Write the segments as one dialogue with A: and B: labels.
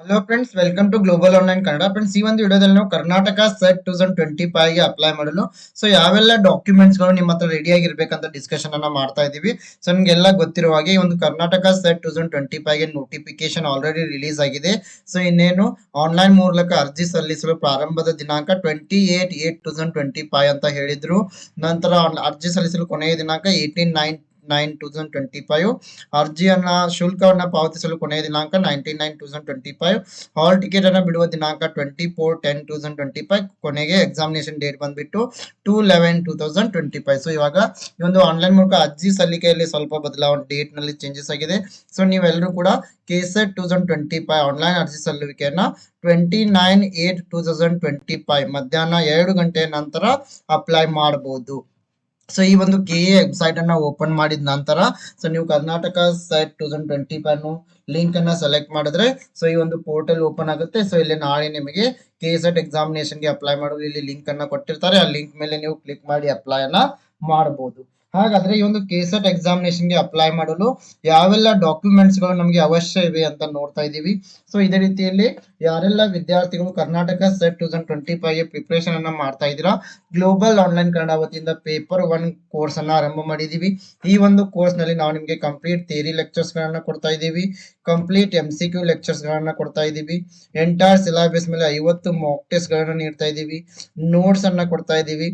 A: Hello friends welcome to Global Online Kannada friends ಈ ಒಂದು ವಿಡಿಯೋದಲ್ಲಿ ನಾವು Karnataka SET two thousand twenty ಗೆ ಅಪ್ಲೈ ಮಾಡಲು. ಸೊ ಯಾವೆಲ್ಲ ಡಾಕ್ಯುಮೆಂಟ್ಸ್ಗಳು ನಿಮ್ಮ ಹತ್ರ ರೆಡಿ ಆಗಿರ್ಬೇಕಂತ ಡಿಸ್ಕಷನ್ ಅನ್ನ ಮಾಡ್ತಾ ಇದೀವಿ ಸೊ ನಿಮಗೆಲ್ಲ ಗೊತ್ತಿರುವ ಹಾಗೆ ಈ ಒಂದು Karnataka SET two thousand twenty ಗೆ ನೋಟಿಫಿಕೇಶನ್ ಆಲ್ರೆಡಿ ರಿಲೀಸ್ ಆಗಿದೆ. ಸೊ ಇನ್ನೇನು ಆನ್ಲೈನ್ ಮೂಲಕ ಅರ್ಜಿ ಸಲ್ಲಿಸಲು ಪ್ರಾರಂಭದ ದಿನಾಂಕ twenty eight eight two thousand twenty five ಅಂತ ಹೇಳಿದ್ರು. ನಂತರ ಅರ್ಜಿ ಸಲ್ಲಿಸಲು ಕೊನೆಯ ದಿನಾಂಕ eighteen nine nine two thousand twenty five. ಅರ್ಜಿಯನ್ನ ಶುಲ್ಕವನ್ನು ಪಾವತಿಸಲು ಕೊನೆಯ ದಿನಾಂಕ nineteen nine two thousand twenty five. Hall ticket ಅನ್ನು ಬಿಡುವ ದಿನಾಂಕ twenty four ten two thousand twenty five. ಕೊನೆಗೆ ಎಕ್ಸಾಮಿನೇಷನ್ ಡೇಟ್ ಬಂದ್ಬಿಟ್ಟು two eleven two thousand twenty five. So ಇವಾಗ ಈ ಒಂದು ಆನ್ಲೈನ್ ಮೂಲಕ ಅರ್ಜಿ ಸಲ್ಲಿಕೆಯಲ್ಲಿ ಸ್ವಲ್ಪ ಬದಲಾವಣೆ ಡೇಟ್ನಲ್ಲಿ ಚೇಂಜಸ್ ಆಗಿದೆ. ಸೊ ನೀವೆಲ್ಲರೂ ಕೂಡ KSET two thousand twenty five online ಅರ್ಜಿ ಸಲ್ಲುವಿಕೆಯನ್ನು twenty nine eight two thousand twenty five ಮಧ್ಯಾಹ್ನ ಎರಡು ಗಂಟೆಯ ನಂತರ ಅಪ್ಲೈ ಮಾಡಬಹುದು ಸೊ ಈ ಒಂದು ಕೆ ಎ ವೆಬ್ಸೈಟ್ ಅನ್ನ ಓಪನ್ ಮಾಡಿದ ನಂತರ ಸೊ ನೀವು Karnataka site two thousand twenty five link ಅನ್ನ ಸೆಲೆಕ್ಟ್ ಮಾಡಿದ್ರೆ ಸೊ ಈ ಒಂದು ಪೋರ್ಟಲ್ ಓಪನ್ ಆಗುತ್ತೆ. ಸೊ ಇಲ್ಲಿ ನಾಳೆ ನಿಮಗೆ ಕೆ ಸೆಟ್ ಎಕ್ಸಾಮಿನೇಷನ್ಗೆ ಅಪ್ಲೈ ಮಾಡಲು ಇಲ್ಲಿ ಲಿಂಕ್ ಅನ್ನ ಕೊಟ್ಟಿರ್ತಾರೆ. ಆ ಲಿಂಕ್ ಮೇಲೆ ನೀವು ಕ್ಲಿಕ್ ಮಾಡಿ ಅಪ್ಲೈ ಅನ್ನ ಮಾಡಬಹುದು ಹಾಗಾದ್ರೆ ಈ ಒಂದು ಕೆ ಸೆಟ್ ಎಕ್ಸಾಮಿನೇಷನ್ಗೆ ಅಪ್ಲೈ ಮಾಡಲು ಯಾವೆಲ್ಲ ಡಾಕ್ಯುಮೆಂಟ್ಸ್ಗಳು ನಮಗೆ ಅವಶ್ಯ ಇವೆ ಅಂತ ನೋಡ್ತಾ ಇದೀವಿ ಸೊ ಇದೇ ರೀತಿಯಲ್ಲಿ ಯಾರೆಲ್ಲ ವಿದ್ಯಾರ್ಥಿಗಳು Karnataka SET two thousand twenty five preparation ಅನ್ನ ಮಾಡ್ತಾ ಇದ್ದೀರಾ ಗ್ಲೋಬಲ್ ಆನ್ಲೈನ್ ಕನ್ನಡ ವತಿಯಿಂದ ಪೇಪರ್ ಒನ್ ಕೋರ್ಸ್ ಅನ್ನ ಆರಂಭ ಮಾಡಿದೀವಿ ಈ ಒಂದು ಕೋರ್ಸ್ನಲ್ಲಿ ನಾವು ನಿಮಗೆ ಕಂಪ್ಲೀಟ್ ಥಿಯರಿ ಲೆಕ್ಚರ್ಸ್ ಗಳನ್ನ ಕೊಡ್ತಾ ಇದ್ದೀವಿ complete M C Q lectures ಗಳನ್ನ ಕೊಡ್ತಾ ಇದ್ದೀವಿ ಎಂಟೈರ್ ಸಿಲಾಬಸ್ ಮೇಲೆ ಐವತ್ತು ಮಾಕ್ ಟೆಸ್ಟ್ ಗಳನ್ನ ನೀಡ್ತಾ ಇದ್ದೀವಿ ನೋಟ್ಸ್ ಅನ್ನ ಕೊಡ್ತಾ ಇದ್ದೀವಿ.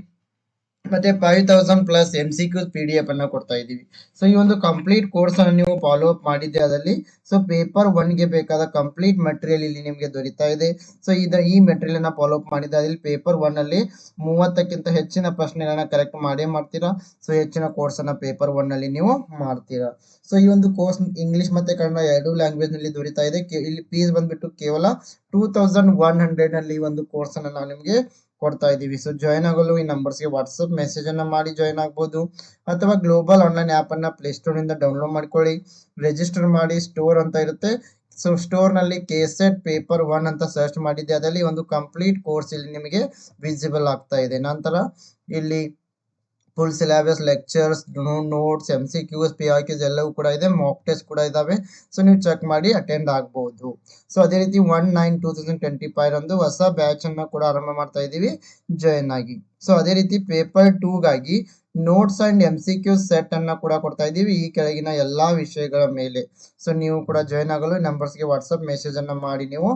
A: ಮತ್ತೆ five thousand plus M C Q P D F ಅನ್ನ ಕೊಡ್ತಾ ಇದ್ದೀವಿ. ಸೊ ಈ ಒಂದು ಕಂಪ್ಲೀಟ್ ಕೋರ್ಸ್ ಅನ್ನು ನೀವು ಫಾಲೋ ಅಪ್ ಮಾಡಿದ್ದೆ ಅದರಲ್ಲಿ. ಸೊ ಪೇಪರ್ ಒನ್ಗೆ ಬೇಕಾದ ಕಂಪ್ಲೀಟ್ ಮೆಟೀರಿಯಲ್ ಇಲ್ಲಿ ನಿಮಗೆ ದೊರೀತಾ ಇದೆ. ಸೊ ಇದ ಈ ಮೆಟೀರಿಯಲ್ ಅನ್ನ ಫಾಲೋ ಅಪ್ ಮಾಡಿದ್ದೆ ಅದರಲ್ಲಿ ಪೇಪರ್ ಒನ್ ಅಲ್ಲಿ ಮೂವತ್ತಕ್ಕಿಂತ ಹೆಚ್ಚಿನ ಪ್ರಶ್ನೆಗಳನ್ನ ಕರೆಕ್ಟ್ ಮಾಡೇ ಮಾಡ್ತೀರಾ? ಸೊ ಹೆಚ್ಚಿನ ಕೋರ್ಸ್ ಅನ್ನ ಪೇಪರ್ ಒನ್ ಅಲ್ಲಿ ನೀವು ಮಾಡ್ತೀರಾ? ಸೊ ಈ ಒಂದು ಕೋರ್ಸ್ ಇಂಗ್ಲಿಷ್ ಮತ್ತೆ ಕನ್ನಡ ಎರಡು ಲ್ಯಾಂಗ್ವೇಜ್ನಲ್ಲಿ ದೊರೀತಾ ಇದೆ. ಇಲ್ಲಿ ಫೀಸ್ ಬಂದ್ಬಿಟ್ಟು ಕೇವಲ ಟೂ ತೌಸಂಡ್ ಒನ್ ಹಂಡ್ರೆಡ್ನಲ್ಲಿ ಒಂದು ಕೋರ್ಸ್ ಅನ್ನ ನಾವು ನಿಮಗೆ ಕೊಡ್ತಾ ಇದ್ದೀವಿ ಸೊ ಜಾಯ್ನ್ ಆಗಲು ಈ ನಂಬರ್ಸ್ಗೆ ವಾಟ್ಸಪ್ ಮೆಸೇಜ್ ಅನ್ನ ಮಾಡಿ ಜಾಯ್ನ್ ಆಗ್ಬೋದು. ಅಥವಾ ಗ್ಲೋಬಲ್ ಆನ್ಲೈನ್ ಆ್ಯಪ್ ಅನ್ನ ಇಂದ ಡೌನ್ಲೋಡ್ ಮಾಡ್ಕೊಳ್ಳಿ. ರಿಜಿಸ್ಟರ್ ಮಾಡಿ ಸ್ಟೋರ್ ಅಂತ ಇರುತ್ತೆ. ಸೊ ಸ್ಟೋರ್ನಲ್ಲಿ ಕೇಸೆಟ್ ಪೇಪರ್ ಒನ್ ಅಂತ ಸರ್ಚ್ ಮಾಡಿದ್ದೆ. ಅದರಲ್ಲಿ ಒಂದು ಕಂಪ್ಲೀಟ್ ಕೋರ್ಸ್ ಇಲ್ಲಿ ನಿಮಗೆ ವಿಸಿಬಲ್ ಆಗ್ತಾ ಇದೆ. ನಂತರ ಇಲ್ಲಿ full syllabus lectures notes M C Qs P R Qs ಎಲ್ಲವೂ ಕೂಡ ಇದೆ. ಮಾಕ್ ಟೆಸ್ಟ್ ಕೂಡ ಇದ್ದಾವೆ ಸೊ ನೀವು ಚೆಕ್ ಮಾಡಿ ಅಟೆಂಡ್ ಆಗ್ಬೋದು. ಸೊ ಅದೇ ರೀತಿ one nine two thousand twenty five ರಂದು ಹೊಸ ಬ್ಯಾಚ್ ಅನ್ನ ಕೂಡ ಆರಂಭ ಮಾಡ್ತಾ ಇದ್ದೀವಿ. ಜಾಯಿನ್ ಆಗಿ. ಸೊ ಅದೇ ರೀತಿ paper ಟೂಗಾಗಿ notes and M C Q set ಅನ್ನ ಕೂಡ ಕೊಡ್ತಾ ಇದ್ದೀವಿ. ಈ ಕೆಳಗಿನ ಎಲ್ಲಾ ವಿಷಯಗಳ ಮೇಲೆ. ಸೊ ನೀವು ಕೂಡ ಜಾಯ್ನ್ ಆಗಲು ನಂಬರ್ಸ್ಗೆ ವಾಟ್ಸಪ್ ಮೆಸೇಜ್ ಅನ್ನ ಮಾಡಿ ನೀವು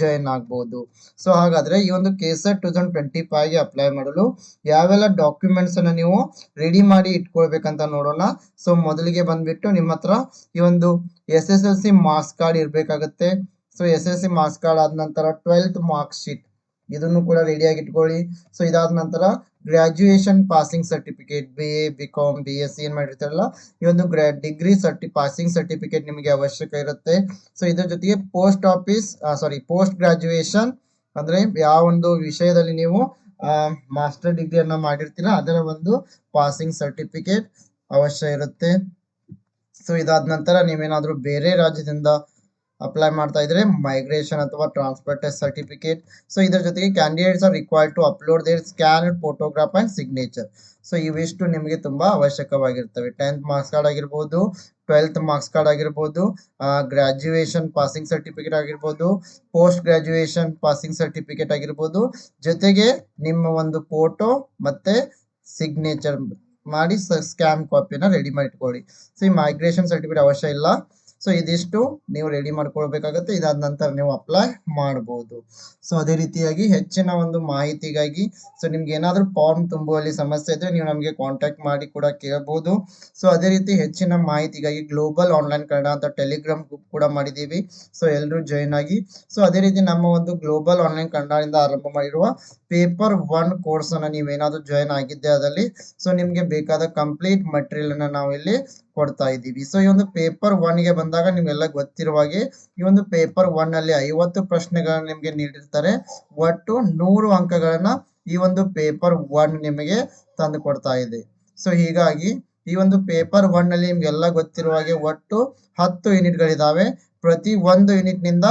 A: ಜಾಯ್ನ್ ಆಗ್ಬಹುದು ಸೊ ಹಾಗಾದ್ರೆ ಈ ಒಂದು ಕೆಸೆಟ್ ಟೂ ತೌಸಂಡ್ ಟ್ವೆಂಟಿ ಗೆ ಅಪ್ಲೈ ಮಾಡಲು ಯಾವೆಲ್ಲ ಡಾಕ್ಯುಮೆಂಟ್ಸ್ ಅನ್ನ ನೀವು ರೆಡಿ ಮಾಡಿ ಇಟ್ಕೊಳ್ಬೇಕಂತ ನೋಡೋಣ. ಸೊ ಮೊದಲಿಗೆ ಬಂದ್ಬಿಟ್ಟು ನಿಮ್ಮ ಹತ್ರ ಈ ಒಂದು S S L C marks card ಇರಬೇಕಾಗುತ್ತೆ. So S S C marks card ಆದ ನಂತರ ಟ್ವೆಲ್ತ್ ಮಾರ್ಕ್ಸ್ ಶೀಟ್ ಇದನ್ನು ಕೂಡ ರೆಡಿಯಾಗಿ ಇಟ್ಕೊಳ್ಳಿ. ಸೊ ಇದಾದ ನಂತರ graduation passing certificate B A B com B S C ಏನ್ ಮಾಡಿರ್ತಾರಲ್ಲ, ಈ ಒಂದು ಗ್ರಾ ಡಿಗ್ರಿ ಸರ್ಟಿ ಪಾಸಿಂಗ್ ಸರ್ಟಿಫಿಕೇಟ್ ನಿಮಗೆ ಅವಶ್ಯಕ ಇರುತ್ತೆ. ಸೊ ಇದ್ರ ಜೊತೆಗೆ post office sorry post graduation ಅಂದ್ರೆ ಯಾವ ಒಂದು ವಿಷಯದಲ್ಲಿ ನೀವು ಮಾಸ್ಟರ್ ಡಿಗ್ರಿಯನ್ನ ಮಾಡಿರ್ತೀರಾ, ಅದರ ಒಂದು ಪಾಸಿಂಗ್ ಸರ್ಟಿಫಿಕೇಟ್ ಅವಶ್ಯ ಇರುತ್ತೆ. ಸೊ ಇದಾದ ನಂತರ ನೀವೇನಾದ್ರೂ ಬೇರೆ ರಾಜ್ಯದಿಂದ ಅಪ್ಲೈ ಮಾಡ್ತಾ ಇದ್ರೆ ಮೈಗ್ರೇಷನ್ ಅಥವಾ ಟ್ರಾನ್ಸ್ಫರ್ ಟೆಸ್ಟ್ ಸರ್ಟಿಫಿಕೇಟ್ ಸೊ ಇದರ ಜೊತೆಗೆ candidates are required to upload their scan photograph and signature so ಇವಿಷ್ಟು ನಿಮಗೆ ತುಂಬಾ ಅವಶ್ಯಕವಾಗಿರ್ತವೆ. ಟೆಂತ್ ಮಾರ್ಕ್ಸ್ ಕಾರ್ಡ್ ಆಗಿರ್ಬೋದು ಟ್ವೆಲ್ತ್ ಮಾರ್ಕ್ಸ್ ಕಾರ್ಡ್ ಆಗಿರ್ಬೋದು ಗ್ರಾಜ್ಯುಯೇಷನ್ ಪಾಸಿಂಗ್ ಸರ್ಟಿಫಿಕೇಟ್ ಆಗಿರ್ಬೋದು ಪೋಸ್ಟ್ ಗ್ರಾಜುಯೇಷನ್ ಪಾಸಿಂಗ್ ಸರ್ಟಿಫಿಕೇಟ್ ಆಗಿರ್ಬೋದು. ಜೊತೆಗೆ ನಿಮ್ಮ ಒಂದು ಫೋಟೋ ಮತ್ತೆ ಸಿಗ್ನೇಚರ್ ಮಾಡಿ ಸ್ಕ್ಯಾನ್ ಕಾಪಿನ ರೆಡಿ ಮಾಡಿ ಇಟ್ಕೊಳ್ಳಿ ಸೊ ಈ ಮೈಗ್ರೇಷನ್ ಸರ್ಟಿಫಿಕೇಟ್ ಅವಶ್ಯ ಇಲ್ಲ. ಸೊ ಇದಿಷ್ಟು ನೀವು ರೆಡಿ ಮಾಡ್ಕೊಳ್ಬೇಕಾಗತ್ತೆ. ಇದಾದ ನಂತರ ನೀವು ಅಪ್ಲೈ ಮಾಡಬಹುದು ಸೊ ಅದೇ ರೀತಿಯಾಗಿ ಹೆಚ್ಚಿನ ಒಂದು ಮಾಹಿತಿಗಾಗಿ ಸೊ ನಿಮ್ಗೆ ಏನಾದರೂ ಫಾರ್ಮ್ ತುಂಬುವಲ್ಲಿ ಸಮಸ್ಯೆ ಇದ್ರೆ ನೀವು ನಮಗೆ ಕಾಂಟ್ಯಾಕ್ಟ್ ಮಾಡಿ ಕೂಡ ಕೇಳಬಹುದು ಸೊ ಅದೇ ರೀತಿ ಹೆಚ್ಚಿನ ಮಾಹಿತಿಗಾಗಿ ಗ್ಲೋಬಲ್ ಆನ್ಲೈನ್ ಕನ್ನಡ ಅಂತ ಟೆಲಿಗ್ರಾಮ್ ಗ್ರೂಪ್ ಕೂಡ ಮಾಡಿದ್ದೀವಿ. ಸೊ ಎಲ್ಲರೂ ಜಾಯಿನ್ ಆಗಿ ಸೊ ಅದೇ ರೀತಿ ನಮ್ಮ ಒಂದು ಗ್ಲೋಬಲ್ ಆನ್ಲೈನ್ ಕನ್ನಡದಿಂದ ಆರಂಭ ಮಾಡಿರುವ ಪೇಪರ್ ಒನ್ ಕೋರ್ಸ್ ಅನ್ನ ನೀವೇನಾದ್ರೂ ಜಾಯಿನ್ ಆಗಿದ್ದೆ ಅದರಲ್ಲಿ ಸೊ ನಿಮ್ಗೆ ಬೇಕಾದ ಕಂಪ್ಲೀಟ್ ಮಟೀರಿಯಲ್ ಅನ್ನ ನಾವು ಇಲ್ಲಿ ಕೊಡ್ತಾ ಇದ್ದೀವಿ. ಸೊ ಈ ಒಂದು ಪೇಪರ್ ಒನ್ಗೆ ಬಂದಾಗ ನಿಮ್ಗೆಲ್ಲ ಗೊತ್ತಿರುವ ಹಾಗೆ ಈ ಒಂದು ಪೇಪರ್ ಒನ್ ಅಲ್ಲಿ ಐವತ್ತು ಪ್ರಶ್ನೆಗಳನ್ನ ನಿಮ್ಗೆ ನೀಡಿರ್ತಾರೆ. ಒಟ್ಟು ನೂರು ಅಂಕಗಳನ್ನ ಈ ಒಂದು ಪೇಪರ್ ಒನ್ ನಿಮಗೆ ತಂದು ಕೊಡ್ತಾ ಇದೆ. ಸೊ ಹೀಗಾಗಿ ಈ ಒಂದು ಪೇಪರ್ ಒನ್ ಅಲ್ಲಿ ನಿಮ್ಗೆಲ್ಲ ಗೊತ್ತಿರುವ ಹಾಗೆ ಒಟ್ಟು ಹತ್ತು ಯೂನಿಟ್ ಗಳಿದಾವೆ. ಪ್ರತಿ ಒಂದು ಯೂನಿಟ್ನಿಂದ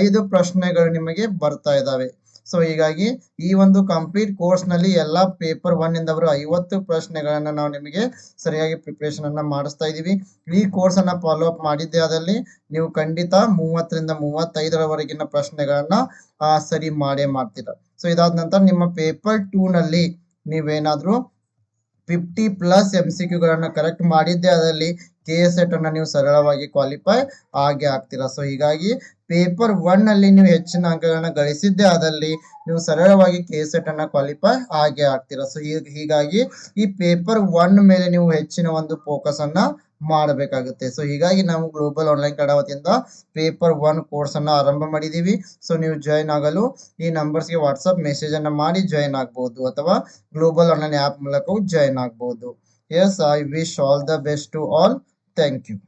A: ಐದು ಪ್ರಶ್ನೆಗಳು ನಿಮಗೆ ಬರ್ತಾ ಇದಾವೆ. ಸೊ ಹೀಗಾಗಿ ಈ ಒಂದು ಕಂಪ್ಲೀಟ್ ಕೋರ್ಸ್ನಲ್ಲಿ ಎಲ್ಲ ಪೇಪರ್ ಒನ್ ಇಂದವರು ಐವತ್ತು ಪ್ರಶ್ನೆಗಳನ್ನ ನಾವು ನಿಮಗೆ ಸರಿಯಾಗಿ ಪ್ರಿಪರೇಷನ್ ಅನ್ನ ಮಾಡಿಸ್ತಾ ಇದೀವಿ ಈ ಕೋರ್ಸ್ ಅನ್ನ ಫಾಲೋ ಅಪ್ ಮಾಡಿದ್ದೇ ಆದಲ್ಲಿ ನೀವು ಖಂಡಿತ ಮೂವತ್ತರಿಂದ ಮೂವತ್ತೈದರವರೆಗಿನ ಪ್ರಶ್ನೆಗಳನ್ನ ಸರಿ ಮಾಡೇ ಮಾಡ್ತೀರಾ. ಸೊ ಇದಾದ ನಂತರ ನಿಮ್ಮ ಪೇಪರ್ ಟೂ ನಲ್ಲಿ ನೀವೇನಾದ್ರೂ ಫಿಫ್ಟಿ ಪ್ಲಸ್ ಎಂ ಸಿ ಕ್ಯೂಗಳನ್ನು ಕರೆಕ್ಟ್ ಮಾಡಿದ್ದೇ ಅದರಲ್ಲಿ ಕೆ ಎಸ್ ಎಟ್ ಅನ್ನ ನೀವು ಸರಳವಾಗಿ ಕ್ವಾಲಿಫೈ ಆಗಿ ಆಗ್ತೀರಾ. ಸೊ ಹೀಗಾಗಿ ಪೇಪರ್ ಒನ್ ಅಲ್ಲಿ ನೀವು ಹೆಚ್ಚಿನ ಅಂಕಗಳನ್ನ ಗಳಿಸಿದ್ದೇ ಅದರಲ್ಲಿ ನೀವು ಸರಳವಾಗಿ ಕೆ ಎಸ್ ಎಟ್ ಅನ್ನ ಕ್ವಾಲಿಫೈ ಆಗೇ ಆಗ್ತೀರಾ. ಸೊ ಹೀಗಾಗಿ ಈ ಪೇಪರ್ ಒನ್ ಮೇಲೆ ನೀವು ಹೆಚ್ಚಿನ ಒಂದು ಫೋಕಸ್ ಅನ್ನ ಮಾಡಬೇಕಾಗುತ್ತೆ. ಸೊ ಹೀಗಾಗಿ ನಾವು ಗ್ಲೋಬಲ್ ಆನ್ಲೈನ್ ಕನ್ನಡ ವತಿಯಿಂದ ಪೇಪರ್ ಒನ್ ಕೋರ್ಸ್ ಅನ್ನ ಆರಂಭ ಮಾಡಿದೀವಿ. ಸೊ ನೀವು ಜಾಯಿನ್ ಆಗಲು ಈ ನಂಬರ್ಸ್ಗೆ ವಾಟ್ಸಪ್ ಮೆಸೇಜ್ ಅನ್ನ ಮಾಡಿ ಜಾಯಿನ್ ಆಗ್ಬಹುದು ಅಥವಾ ಗ್ಲೋಬಲ್ ಆನ್ಲೈನ್ ಆ್ಯಪ್ ಮೂಲಕವೂ ಜಾಯಿನ್ ಆಗ್ಬಹುದು yes I wish all the best to all Thank you.